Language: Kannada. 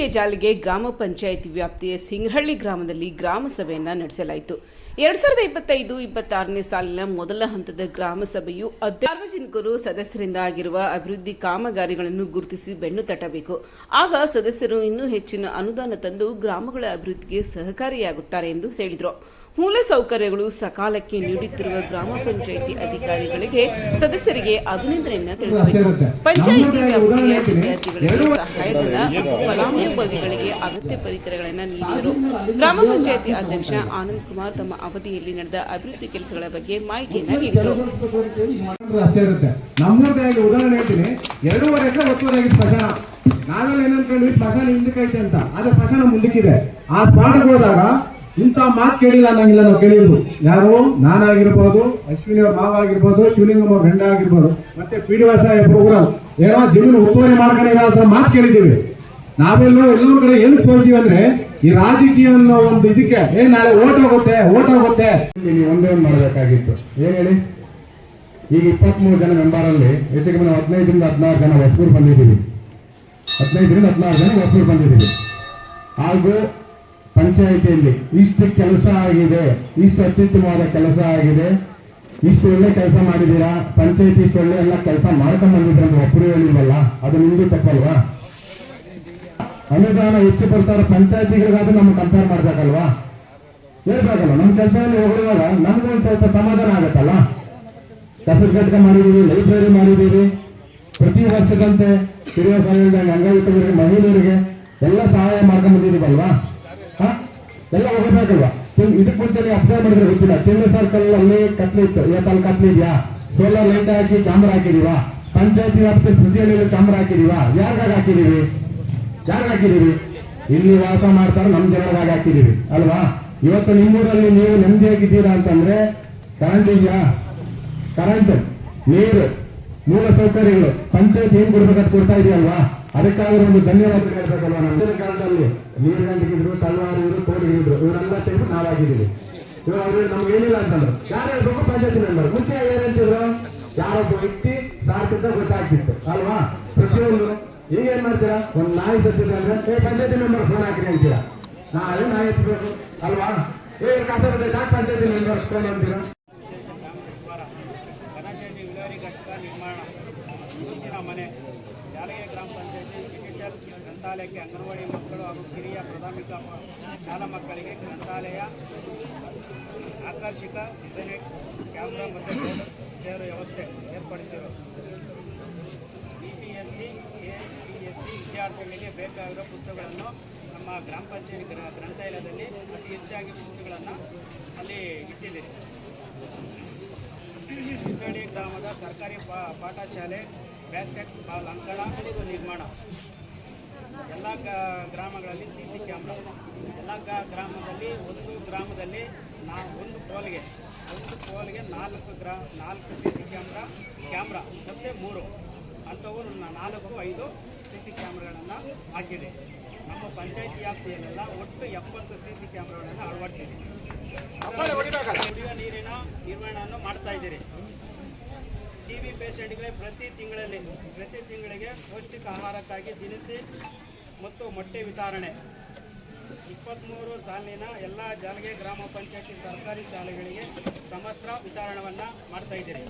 ಜಿಲ್ಲೆಯ ಜಾಲಿಗೆ ಗ್ರಾಮ ಪಂಚಾಯತ್ ವ್ಯಾಪ್ತಿಯ ಸಿಂಗಹಳ್ಳಿ ಗ್ರಾಮದಲ್ಲಿ ಗ್ರಾಮ ಸಭೆಯನ್ನು ನಡೆಸಲಾಯಿತು. ಎರಡ್ ಸಾವಿರದ ಇಪ್ಪತ್ತೈದು, ಇಪ್ಪತ್ತಾರನೇ ಸಾಲಿನ ಮೊದಲ ಹಂತದ ಗ್ರಾಮ ಸಭೆಯು ಸಾರ್ವಜನಿಕರು ಸದಸ್ಯರಿಂದ ಆಗಿರುವ ಅಭಿವೃದ್ಧಿ ಕಾಮಗಾರಿಗಳನ್ನು ಗುರುತಿಸಿ ಬೆನ್ನು ತಟ್ಟಬೇಕು. ಆಗ ಸದಸ್ಯರು ಇನ್ನೂ ಹೆಚ್ಚಿನ ಅನುದಾನ ತಂದು ಗ್ರಾಮಗಳ ಅಭಿವೃದ್ಧಿಗೆ ಸಹಕಾರಿಯಾಗುತ್ತಾರೆ ಎಂದು ಹೇಳಿದರು. ಮೂಲ ಸೌಕರ್ಯಗಳು ಸಕಾಲಕ್ಕೆ ನೀಡುತ್ತಿರುವ ಗ್ರಾಮ ಪಂಚಾಯಿತಿ ಅಧಿಕಾರಿಗಳಿಗೆ ಸದಸ್ಯರಿಗೆ ಅಭಿನಂದನೆಯನ್ನ ತಿಳಿಸಬೇಕು. ಪಂಚಾಯಿತಿ ವ್ಯಾಪ್ತಿಯ ವಿದ್ಯಾರ್ಥಿಗಳಿಗೆ ಸಹಾಯಧನ, ಫಲಾನುಭವಿಗಳಿಗೆ ಅಗತ್ಯ ಪರಿಕರಗಳನ್ನು ನೀಡಿದರು. ಗ್ರಾಮ ಪಂಚಾಯಿತಿ ಅಧ್ಯಕ್ಷ ಆನಂದ್ ಕುಮಾರ್ ತಮ್ಮ ಅವಧಿಯಲ್ಲಿ ನಡೆದ ಅಭಿವೃದ್ಧಿ ಕೆಲಸಗಳ ಬಗ್ಗೆ ಮಾಹಿತಿಯನ್ನು ನೀಡಿದರು. ನಾವೆಲ್ಲ ಅಂತ. ಮುಂದಕ್ಕಿದೆ. ಆ ಸ್ಪಾಟ್ಗೆ ಹೋದಾಗ ಇಂಥ ಮಾತು ಕೇಳಿಲ್ಲ ಅನ್ನಂಗಿಲ್ಲ ನಾವು ಕೇಳಿದ್ರು. ಯಾರು? ನಾನಾಗಿರ್ಬೋದು, ಅಶ್ವಿನಿ ಅವ್ರ ಮಾವ ಆಗಿರ್ಬೋದು ಶಿವಲಿಂಗ ಅವ್ರ ಗಂಡ ಆಗಿರ್ಬೋದು, ಮತ್ತೆ ಪಿ ಡಿ ವಾಸ ಪ್ರೋಗ್ರಾಮ್ ಏನೋ ಜಮೀನು ಒತ್ತುವರಿ ಮಾಡ್ಕೊಂಡಿಲ್ಲ ಅಂತ ಮಾತು ಕೇಳಿದ್ದೀವಿ. ನಾವೆಲ್ಲೋ ಎಲ್ಲರ ಕಡೆ ಏನು ಸೋಲ್ತೀವಿ ಅಂದ್ರೆ, ಈ ರಾಜಕೀಯ ಅನ್ನೋ ಒಂದು ಇದಕ್ಕೆ, ಏ, ನಾಳೆ ಓಟ್ ಹೋಗುತ್ತೆ ಓಟ್ ಹೋಗುತ್ತೆ. ಒಂದೇ ಒಂದು ಮಾಡಬೇಕಾಗಿತ್ತು. ಏನ್ ಹೇಳಿ? ಈಗ ಇಪ್ಪತ್ಮೂರು ಜನ ಮೆಂಬರ್ ಅಲ್ಲಿ ಹೆಚ್ಚು ಕಮ್ಮಿ ನಾವು ಹದಿನೈದರಿಂದ ಹದಿನಾರು ಜನ ಹೊಸೂರು ಬಂದಿದ್ದೀವಿ. ಹದಿನೈದರಿಂದ ಹದಿನಾರು ಜನ ಹೊಸೂರು ಬಂದಿದ್ದೀವಿ. ಹಾಗೂ ಪಂಚಾಯಿತಿಯಲ್ಲಿ ಇಷ್ಟು ಕೆಲಸ ಆಗಿದೆ, ಇಷ್ಟು ಅತ್ಯುತ್ತಮವಾದ ಕೆಲಸ ಆಗಿದೆ. ಇಷ್ಟು ಒಳ್ಳೆ ಕೆಲಸ ಮಾಡಿದ್ದೀರಾ? ಪಂಚಾಯಿತಿ ಇಷ್ಟು ಒಳ್ಳೆ ಎಲ್ಲ ಕೆಲಸ ಮಾಡ್ಕೊಂಡ್ ಅಂತ ಒಬ್ಬರು ಹೇಳಿಲ್ವಲ್ಲ, ಅದು ನಿಮ್ದು ತಪ್ಪಲ್ವಾ? ಅನುದಾನ ಹೆಚ್ಚು ಬರ್ತಾರ ಪಂಚಾಯತಿಗಳಿಗಾದ್ರೂ ನಮ್ಗೆ ಕಂಪೇರ್ ಮಾಡ್ಬೇಕಲ್ವಾ? ಹೇಳ್ಬೇಕಲ್ಲ ನಮ್ಮ ಕೆಲಸದಲ್ಲಿ ಹೊಗಳಿದಾಗ ನಮ್ಗೊಂದು ಸ್ವಲ್ಪ ಸಮಾಧಾನ ಆಗತ್ತಲ್ಲ? ಕಸದ ಘಟಕ ಮಾಡಿದೀವಿ ಲೈಬ್ರರಿ ಮಾಡಿದೀವಿ ಪ್ರತಿ ವರ್ಷದಂತೆ ಹಿರಿಯ ಸಹಾಯ ಅಂಗವಿಕಲರಿಗೆ ಮಹಿಳೆಯರಿಗೆ ಎಲ್ಲ ಸಹಾಯ ಮಾಡ್ಕೊಂಡ್ ಬಂದಿದೀವಲ್ವಾ ಹ? ಎಲ್ಲ ಹೋಗಬೇಕಲ್ವಾ ತಿಂಗ್- ಇದಕ್ ಮುಂಚೆ ನೀವು ಅಬ್ಸರ್ವ್ ಮಾಡಿದ್ರೆ ಗೊತ್ತಿಲ್ಲ. ತಿಂಗಳ ಸರ್ಕಲ್ ಅಲ್ಲಿ ಕತ್ಲೆ ಇತ್ತು. ಇವತ್ತಲ್ಲಿ ಕತ್ಲೆ ಇದೆಯಾ? ಸೋಲಾರ್ ಲೈಟ್ ಹಾಕಿ ಕ್ಯಾಮ್ರಾ ಹಾಕಿದೀವಾ? ಪಂಚಾಯತಿ ವ್ಯಾಪ್ತಿ ಪ್ರತಿಯಲ್ಲಿ ಕ್ಯಾಮ್ರಾ ಹಾಕಿದೀವಾ? ಯಾರಿಗಾಗಿ ಹಾಕಿದೀವಿ? ಯಾರಿಗೆ ಹಾಕಿದೀವಿ? ಇಲ್ಲಿ ವಾಸ ಮಾಡ್ತಾರೆ ನಮ್ಮ ಜನರಾಗ ಹಾಕಿದೀವಿ. ಅಲ್ವಾ? ಇವತ್ತು ನಿಮ್ಮೂರಲ್ಲಿ ನೀವು ನೆಮ್ಮದಿಯಾಗಿದ್ದೀರಾ ಅಂತಂದ್ರೆ ಕರೆಂಟ್ ಇದೆಯಾ? ಕರೆಂಟ್ ನೀರು. ಮೂಲ ಸೌಕರ್ಯಗಳು. ಪಂಚಾಯತ್ ಏನ್ ಕೊಡ್ಬೇಕಂತ ಕೊಡ್ತಾ ಇದೆಯಲ್ವಾ? ಅದಕ್ಕಾದ್ರೂ ಒಂದು ಧನ್ಯವಾದ ಹೇಳ್ಬೇಕಲ್ವಾ ನಮ್ಮ ಕಾಲದಲ್ಲಿ ನೀರು ಗಂಟಿಗಿದ್ರು ತಲವಾರು ಇದ್ರು ತೋಡಿಗಿದ್ರು ಇವರೆಲ್ಲ ತೆಗೆದು ನಾವಾಗಿದ್ದೀವಿ. ಇವಾಗ ನಮ್ಗೆ ಏನಿಲ್ಲ ಅಂತಂದ್ರು. ಯಾರು ಹೇಳ್ಬೇಕು ಪಂಚಾಯತಿ ಮೆಂಬರ್. ಮುಂಚೆ ಏನ್ ಹೇಳ್ತಿದ್ರು ಯಾರೊಬ್ಬ ವ್ಯಕ್ತಿ ಸಾರ್ತಿದ್ದ ಗೊತ್ತಾಗ್ತಿತ್ತು. ಅಲ್ವಾ? ಪ್ರತಿಯೊಂದು. ಈಗ ಏನ್ ಮಾಡ್ತೀರಾ? ಒಂದ್ ನಾಯಿ ಸತ್ತಿದೆ ಅಂದ್ರೆ, ಏ, ಪಂಚಾಯತಿ ಮೆಂಬರ್ ಫೋನ್ ಹಾಕಿ ಅಂತೀರಾ? ನಾಳೆ ನಾಯಿ ಎತ್ಬೇಕು ಅಲ್ವಾ? ಏ ಕಸ ಯಾಕೆ ಪಂಚಾಯತಿ ಮೆಂಬರ್ ಫೋನ್ ಅಂತೀರಾ ಘನಚೇಟಿ ವಿಲೇವಾರಿ ಘಟಕ ನಿರ್ಮಾಣ ಗುರುಸಿನ ಮನೆ. ಶಾಲೆಯ ಗ್ರಾಮ ಪಂಚಾಯತಿ ಡಿಜಿಟಲ್ ಗ್ರಂಥಾಲಯಕ್ಕೆ ಅಂಗನವಾಡಿ ಮಕ್ಕಳು ಹಾಗೂ ಕಿರಿಯ ಪ್ರಾಥಮಿಕ ಶಾಲಾ ಮಕ್ಕಳಿಗೆ ಗ್ರಂಥಾಲಯ, ಆಕರ್ಷಕ ಇಂಟರ್ನೆಟ್ ಕ್ಯಾಮ್ರಾ ಮತ್ತು ಸೇರು ವ್ಯವಸ್ಥೆ ಏರ್ಪಡಿಸಿದರು B P S C A P S C ವಿದ್ಯಾರ್ಥಿಗಳಿಗೆ ಬೇಕಾಗಿರೋ ಪುಸ್ತಕಗಳನ್ನು ನಮ್ಮ ಗ್ರಾಮ ಪಂಚಾಯತ್ ಗ್ರ- ಗ್ರಂಥಾಲಯದಲ್ಲಿ ಅತಿ ಹೆಚ್ಚಾಗಿ ಪುಸ್ತಕಗಳನ್ನು ಅಲ್ಲಿ ಇಟ್ಟಿದ್ದೀರಿ ಶಿಂಗಡಿ ಗ್ರಾಮದ ಸರ್ಕಾರಿ ಪಾಠಶಾಲೆ ಬ್ಯಾಸ್ಕೆಟ್ ಬಾಲ್ ಅಂಕಣ ನಿರ್ಮಾಣ. ಎಲ್ಲ ಗ್ರಾಮಗಳಲ್ಲಿ ಸಿ ಸಿ ಕ್ಯಾಮ್ರಾ. ಎಲ್ಲ ಗ್ರಾಮದಲ್ಲಿ ಒಂದು ಗ್ರಾಮದಲ್ಲಿ ನಾ ಒಂದು ಪೋಲ್ಗೆ ಒಂದು ಪೋಲ್ಗೆ ನಾಲ್ಕು ಗ್ರಾ ನಾಲ್ಕು ಸಿ ಸಿ ಕ್ಯಾಮ್ರಾ ಕ್ಯಾಮ್ರಾ ಮತ್ತು ಮೂರು. ಅಂಥವು ನಾಲ್ಕು ಐದು ಸಿ ಸಿ ಕ್ಯಾಮ್ರಾಗಳನ್ನು ಹಾಕಿದೆ. ನಮ್ಮ ಪಂಚಾಯತಿ ವ್ಯಾಪ್ತಿಯಲ್ಲೆಲ್ಲ ಒಟ್ಟು ಎಪ್ಪತ್ತು ಸಿ ಸಿ ಕ್ಯಾಮ್ರಾಗಳನ್ನು ಅಳವಡಿಸಿದೆ. ಕುಡಿಯುವ ನೀರಿನ ನಿರ್ವಹಣೆಯನ್ನು ಮಾಡ್ತಾ ಇದ್ದೀರಿ. ಟಿ ಬಿ ಪೇಷಂಟ್ಗಳಿಗೆ ಪ್ರತಿ ತಿಂಗಳಲ್ಲಿ, ಪ್ರತಿ ತಿಂಗಳಿಗೆ ಪೌಷ್ಟಿಕ ಆಹಾರಕ್ಕಾಗಿ ದಿನಸಿ ಮತ್ತು ಮೊಟ್ಟೆ ವಿತರಣೆ. ಇಪ್ಪತ್ತ್ಮೂರು ಸಾಲಿನ ಎಲ್ಲ ಜಾಲಗೆ ಗ್ರಾಮ ಪಂಚಾಯತಿ ಸರ್ಕಾರಿ ಶಾಲೆಗಳಿಗೆ ಸಮಸ್ರ ವಿತರಣವನ್ನು ಮಾಡ್ತಾ ಇದ್ದೀರಿ.